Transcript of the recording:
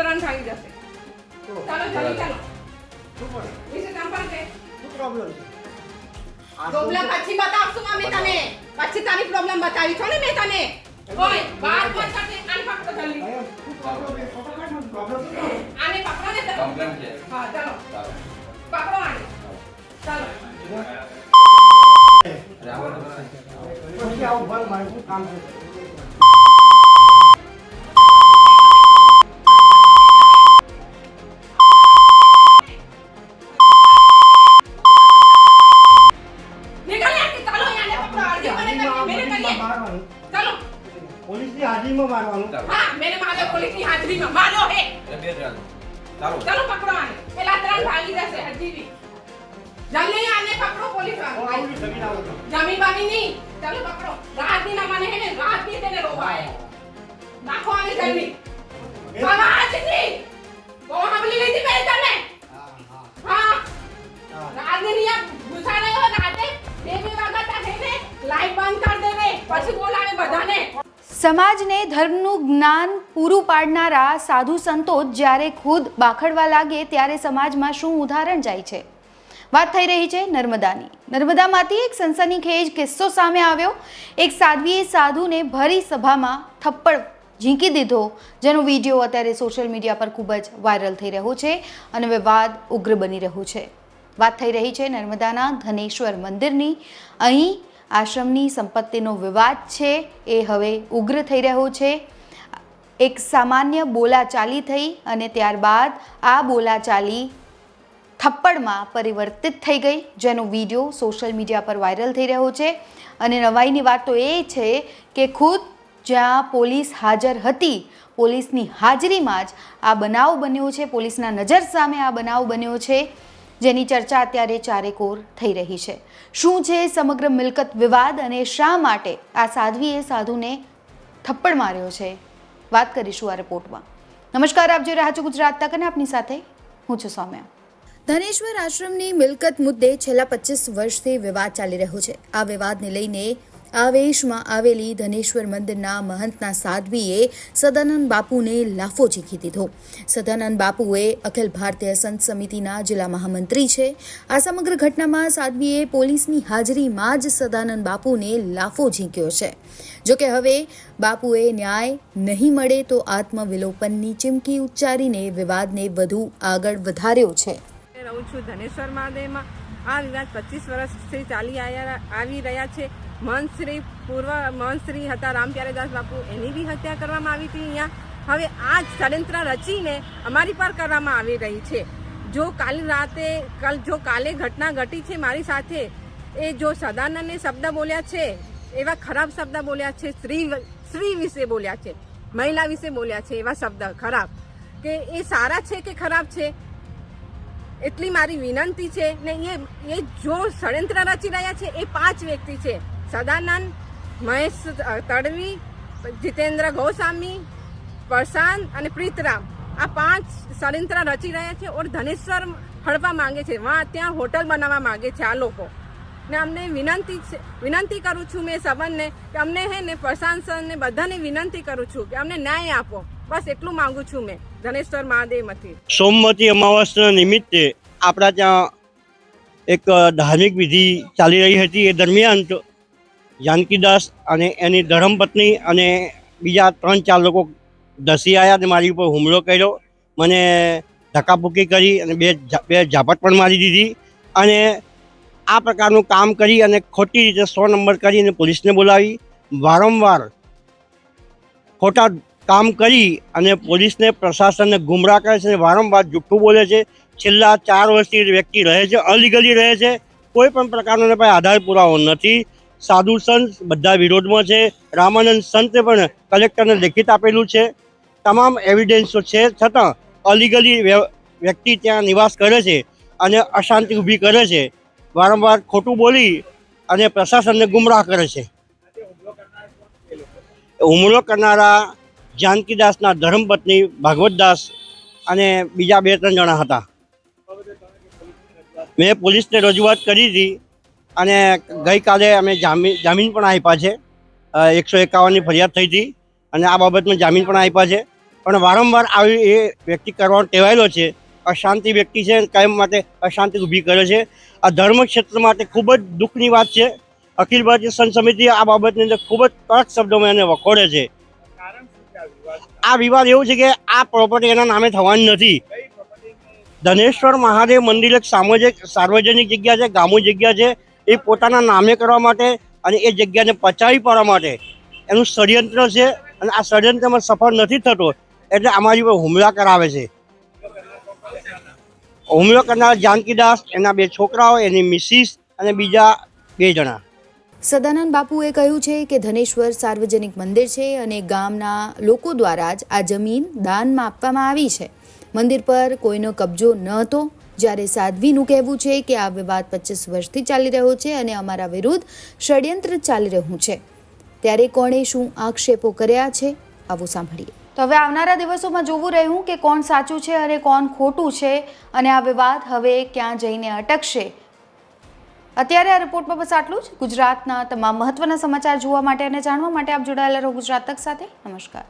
તરણ ભાગી જશે. ચાલો જલ્દી ચાલો. વિશે સંપર્ક છે શું પ્રોબ્લેમ છે? પ્રોબ્લેમ પછી બતાવશું અમે તને. પછી તારી પ્રોબ્લેમ બતાવી છો ને મેં તને. ઓય બાર પર સાથે આને પકડો જલ્દી? આને પકડો ને પ્રોબ્લેમ છે. હા ચાલો. પકડો આને. ચાલો. પછી આવું ભલ મારું કામ છે? હાજરીમાં મારવાનું. હા મેને માર્યો પોલીસની હાજરીમાં માર્યો હે. બે ત્રણ. ચાલો. ચાલો પકડો આને પેલા ત્રણ ભાગી જશે હજીવી જલ્દી આને પકડો પોલીસ વાળો જમીન આવો જમીન બાની નહીં. ચાલો પકડો. રાતની મને હે ને રાતની તેને રોવા આયા નાખો આને જલ્દી આવાજથી કોણ આવલી લઈ સમાજને ધર્મનું જ્ઞાન પૂરું પાડનારા સાધુ સંતો જ્યારે ખુદ બાખડવા લાગે ત્યારે સમાજમાં શું ઉદાહરણ જાય છે? વાત થઈ રહી છે નર્મદાની. નર્મદામાંથી એક સનસનીખેજ કિસ્સો સામે આવ્યો. એક સાધ્વીએ સાધુને ભરી સભામાં થપ્પડ ઝીંકી દીધો, જેનો વીડિયો અત્યારે સોશિયલ મીડિયા પર ખૂબ જ વાયરલ થઈ રહ્યો છે અને વિવાદ ઉગ્ર બની રહ્યો છે. વાત થઈ રહી છે નર્મદાના ધનેશ્વર મંદિરની. અહીં આશ્રમની સંપત્તિનો વિવાદ છે, એ હવે ઉગ્ર થઈ રહ્યો છે. એક સામાન્ય બોલાચાલી થઈ અને ત્યારબાદ આ બોલાચાલી થપ્પડમાં પરિવર્તિત થઈ ગઈ, જેનો વીડિયો સોશિયલ મીડિયા પર વાયરલ થઈ રહ્યો છે. અને નવાઈની વાત તો એ છે કે ખુદ જ્યાં પોલીસ હાજર હતી, પોલીસની હાજરીમાં જ આ બનાવ બન્યો છે, પોલીસના નજર સામે આ બનાવ બન્યો છે. જેની ચર્ચા અત્યારે ચારેકોર થઈ રહી છે. શું છે સમગ્ર મિલકત વિવાદ અને શા માટે આ સાધ્વીએ સાધુને થપ્પડ માર્યો છે? વાત કરીશું આ રિપોર્ટમાં. નમસ્કાર, આપ જોઈ રહ્યા છો ગુજરાત તક અને આપની સાથે હું છું સૌમ્યા. ધનેશ્વર આશ્રમની મિલકત મુદ્દે છેલ્લા પચીસ વર્ષથી વિવાદ ચાલી રહ્યો છે. આ વિવાદને લઈને આવેશમાં આવેલી ધનેશ્વર મંદિરના મહંતના સાધ્વીએ સદાનંદ બાપુને લાફો ઝીકી દીધો. સદાનંદ બાપુએ અખિલ ભારતીય સંત સમિતિના જિલ્લા મહામંત્રી છે. આ સમગ્ર ઘટનામાં સાધ્વીએ પોલીસની હાજરીમાં જ સદાનંદ બાપુને લાફો ઝીંક્યો છે. જોકે હવે બાપુએ ન્યાય નહીં મળે તો આત્મવિલોપનની ચીમકી ઉચ્ચારીને વિવાદને વધુ આગળ વધાર્યો છે. રહું છું ધનેશ્વર મહાદેવમાં. આ વિવાદ પચીસ વર્ષથી ચાલી આવી રહ્યા છે. મહંતશ્રી પૂર્વ મહંતશ્રી હતા રામ પ્યારેદાસ બાપુ, એની બી હત્યા કરવામાં આવી હતી અહીંયા. હવે આ જ ષડયંત્ર રચીને અમારી પર કરવામાં આવી રહી છે. જો કાલ રાતે, કાલ જો કાલે ઘટના ઘટી છે મારી સાથે, એ જો સદાનંદને શબ્દ બોલ્યા છે, એવા ખરાબ શબ્દ બોલ્યા છે, સ્ત્રી સ્ત્રી વિશે બોલ્યા છે, મહિલા વિશે બોલ્યા છે, એવા શબ્દ ખરાબ. કે એ સારા છે કે ખરાબ છે? એટલી મારી વિનંતી છે ને એ એ જો ષડયંત્ર રચી રહ્યા છે, એ પાંચ વ્યક્તિ છે. સદાનંદ, મહેશ તડવી, જીતેન્દ્ર ગોસ્વામી, પ્રશાંત અને પ્રીતરામ. આ પાંચ ષડયંત્ર રચી રહ્યા છે ઓર ધનેશ્વર હડવા માંગે છે. વાં, ત્યાં હોટલ બનાવવા માંગે છે આ લોકો. ને અમને વિનંતી છે, વિનંતી કરું છું મેં સબંધને કે અમને હે ને પ્રશાંત સરને બધાને વિનંતી કરું છું કે અમને ન્યાય આપો. બસ એટલું માંગુ છું મેં. ધનેશ્વર મહાદેવમાંથી સોમવતી અમાવાસના નિમિત્તે આપણા ત્યાં એક ધાર્મિક વિધિ ચાલી રહી હતી. એ દરમિયાન જાનકીદાસ અને એની ધર્મપત્ની અને બીજા ત્રણ ચાર લોકો ધસી આવ્યા અને મારી ઉપર હુમલો કર્યો. મને ધક્કાબુક્કી કરી અને બે બે ઝાપટ પણ મારી દીધી અને આ પ્રકારનું કામ કરી અને ખોટી રીતે સો નંબર કરી અને પોલીસને બોલાવી. વારંવાર ખોટા કામ કરી અને પોલીસને પ્રશાસનને ગુમરાહ કરે છે અને વારંવાર જુઠ્ઠું બોલે છે. છેલ્લા ચાર વર્ષથી વ્યક્તિ રહે છે, અલીગલી રહે છે. કોઈ પણ પ્રકારનો પાસે આધાર પુરાવો નથી. સાધુ સંત બધા વિરોધમાં છે. રામાનંદ સંતે પણ કલેક્ટરને લેખિત આપેલું છે. તમામ એવિડન્સો છે છતાં અલીગલી વ્યક્તિ ત્યાં નિવાસ કરે છે અને અશાંતિ ઊભી કરે છે. વારંવાર ખોટું બોલી અને પ્રશાસનને ગુમરાહ કરે છે. હુમલો કરનારા જાનકીદાસના ધર્મપત્ની ભાગવતદાસ અને બીજા બે ત્રણ જણા હતા. મેં પોલીસને રજૂઆત કરી હતી. અને ગઈકાલે અમે જામીન જામીન પણ આપ્યા છે. એકસો એકાવનની ફરિયાદ થઈ હતી અને આ બાબતમાં જામીન પણ આપ્યા છે. પણ વારંવાર આવી એ વ્યક્તિ કરવાનો ટેવાયેલો છે. અશાંતિ વ્યક્તિ છે કાયમ માટે અશાંતિ ઊભી કરે છે. આ ધર્મ ક્ષેત્ર માટે ખૂબ જ દુઃખની વાત છે. અખિલ ભારતીય સંત સમિતિ આ બાબતની અંદર ખૂબ જ કડક શબ્દોમાં એને વખોડે છે. આ વિવાદ એવું છે કે આ પ્રોપર્ટી એના નામે થવાની નથી. ધનેશ્વર મહાદેવ મંદિર એક સામાજિક, સાર્વજનિક જગ્યા છે, ગામો જગ્યા છે. એ પોતાના નામે કરવા માટે અને એ જગ્યાને પચાવી પાડવા માટે. એનું ષડયંત્ર છે અને આ ષડયંત્રમાં સફળ નથી થતો એટલે અમારી પર હુમલા કરાવે છે. હુમલો કરનાર જાનકીદાસ એના બે છોકરાઓ, એની મિસિસ અને બીજા બે જણા. સદાનંદ બાપુએ કહ્યું છે કે ધનેશ્વર સાર્વજનિક મંદિર છે અને ગામના લોકો દ્વારા જ આ જમીન દાનમાં આપવામાં આવી છે. મંદિર પર કોઈનો કબજો ન હતો જ્યારે સાધ્વીનું કહેવું છે કે આ વિવાદ પચીસ વર્ષથી ચાલી રહ્યો છે અને અમારા વિરુદ્ધ ષડયંત્ર ચાલી રહ્યું છે. ત્યારે કોણે શું આક્ષેપો કર્યા છે, આવું સાંભળીએ. તો હવે આવનારા દિવસોમાં જોવું રહ્યું કે કોણ સાચું છે અને કોણ ખોટું છે અને આ વિવાદ હવે ક્યાં જઈને અટકશે. અત્યારે આ રિપોર્ટમાં બસ આટલું જ. ગુજરાતના તમામ મહત્વના સમાચાર જોવા માટે અને જાણવા માટે આપ જોડાયેલા રહો ગુજરાત તક સાથે. નમસ્કાર.